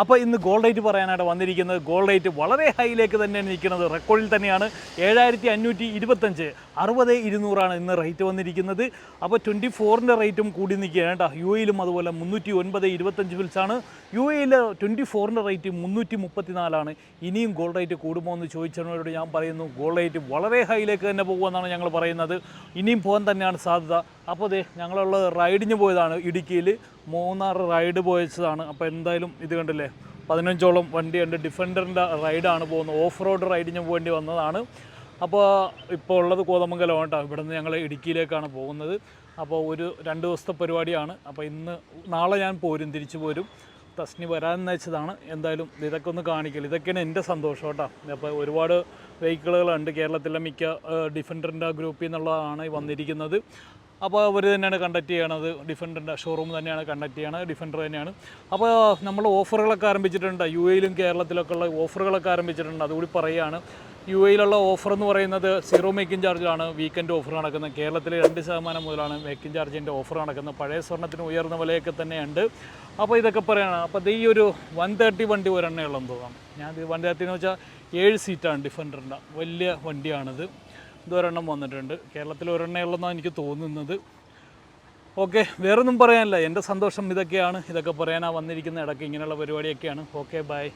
അപ്പോൾ ഇന്ന് gold rate പറയാനായിട്ട് വന്നിരിക്കുന്നത് ഗോൾഡ് റേറ്റ് വളരെ ഹൈയിലേക്ക് തന്നെയാണ് നിൽക്കുന്നത്. റെക്കോർഡിൽ തന്നെയാണ്. ഏഴായിരത്തി അഞ്ഞൂറ്റി ഇരുപത്തഞ്ച്. അറുപത് ഇരുന്നൂറാണ് ഇന്ന് റേറ്റ് വന്നിരിക്കുന്നത്. അപ്പോൾ ട്വന്റി ഫോറിന്റെ റേറ്റും കൂടി നിൽക്കുകയാണ് കേട്ടോ. യു എയിലും അതുപോലെ മുന്നൂറ്റി ഒൻപത് ഇരുപത്തഞ്ച് ബിൽസാണ് യു എയിൽ ട്വന്റി ഫോറിന്റെ റേറ്റ് മുന്നൂറ്റി മുപ്പത്തിനാലാണ് ഇനിയും ഗോൾഡ് റേറ്റ് കൂടുമോ എന്ന് ചോദിച്ചവരോട് ഞാൻ പറയുന്നു. ഗോൾഡ് റേറ്റ് വളരെ ഹൈയിലേക്ക് തന്നെ പോകുമെന്നാണ് ഞങ്ങൾ പറയുന്നത്. ഇനിയും പോകാൻ തന്നെയാണ് സാധ്യത. അപ്പോൾ അതെ ഞങ്ങളുള്ള റൈഡിന് പോയതാണ് ഇടുക്കിയിൽ. മൂന്നാർ റൈഡ് പോയതാണ് അപ്പോൾ എന്തായാലും ഇത് കണ്ടില്ലേ പതിനഞ്ചോളം വണ്ടിയുണ്ട് ഡിഫൻഡറിന്റെ റൈഡാണ് പോകുന്നത്. ഓഫ് റോഡ് റൈഡിന് വേണ്ടി വന്നതാണ്. അപ്പോൾ ഇപ്പോൾ ഉള്ളത് കോതമംഗലം കേട്ടോ ഇവിടെ നിന്ന് ഞങ്ങൾ ഇടുക്കിയിലേക്കാണ് പോകുന്നത്. അപ്പോൾ ഒരു രണ്ട് ദിവസത്തെ പരിപാടിയാണ്. അപ്പോൾ ഇന്ന് നാളെ ഞാൻ പോരും തിരിച്ചു പോരും. തസ്നി വരാമെന്ന് വെച്ചതാണ് എന്തായാലും ഇതൊക്കെ ഒന്ന് കാണിക്കൽ ഇതൊക്കെയാണ് എന്റെ സന്തോഷം കേട്ടോ. അപ്പോൾ ഒരുപാട് വെഹിക്കിളുകളുണ്ട്. കേരളത്തിലെ മിക്ക ഡിഫൻഡറിന്റെ ഗ്രൂപ്പിൽ നിന്നുള്ളതാണ് വന്നിരിക്കുന്നത്. അപ്പോൾ അവർ തന്നെയാണ് കണ്ടക്ട് ചെയ്യണത്. ഡിഫൻഡറിന്റെ ഷോറൂം തന്നെയാണ് കണ്ടക്ട് ചെയ്യണത്. ഡിഫൻഡർ തന്നെയാണ്. അപ്പോൾ നമ്മൾ ഓഫറുകളൊക്കെ ആരംഭിച്ചിട്ടുണ്ട്. യു എയിലും കേരളത്തിലൊക്കെ ഉള്ള ഓഫറുകളൊക്കെ ആരംഭിച്ചിട്ടുണ്ട്. അതുകൂടി പറയുകയാണ്. യു എയിലുള്ള ഓഫർ എന്ന് പറയുന്നത് സീറോ മേക്കിംഗ് ചാർജാണ് വീക്കെൻഡ് ഓഫർ നടക്കുന്നത്. കേരളത്തിൽ രണ്ട് ശതമാനം മുതലാണ് മേക്കിംഗ് ചാർജിന്റെ ഓഫർ നടക്കുന്നത്. പഴയ സ്വർണത്തിന് ഉയർന്ന വിലയൊക്കെ തന്നെയുണ്ട്. അപ്പോൾ ഇതൊക്കെ പറയണം. അപ്പോൾ ഈ ഒരു വൺ തേർട്ടി വണ്ടി ഒരെണ്ണയുള്ളതാണ് തോന്നാം ഞാൻ വൺ തേർട്ടി എന്ന് വെച്ചാൽ ഏഴ് സീറ്റാണ് ഡിഫൻഡറിന്റെ വലിയ വണ്ടിയാണിത്. ഇതൊരെണ്ണം വന്നിട്ടുണ്ട്. കേരളത്തിൽ ഒരെണ്ണേ ഉള്ളതെന്നാണ് എനിക്ക് തോന്നുന്നത്. ഓക്കെ വേറൊന്നും പറയാനില്ല. എന്റെ സന്തോഷം ഇതൊക്കെയാണ്. ഇതൊക്കെ പറയാനാണ് വന്നിരിക്കുന്ന ഇടയ്ക്ക് ഇങ്ങനെയുള്ള പരിപാടിയൊക്കെയാണ്. Okay bye.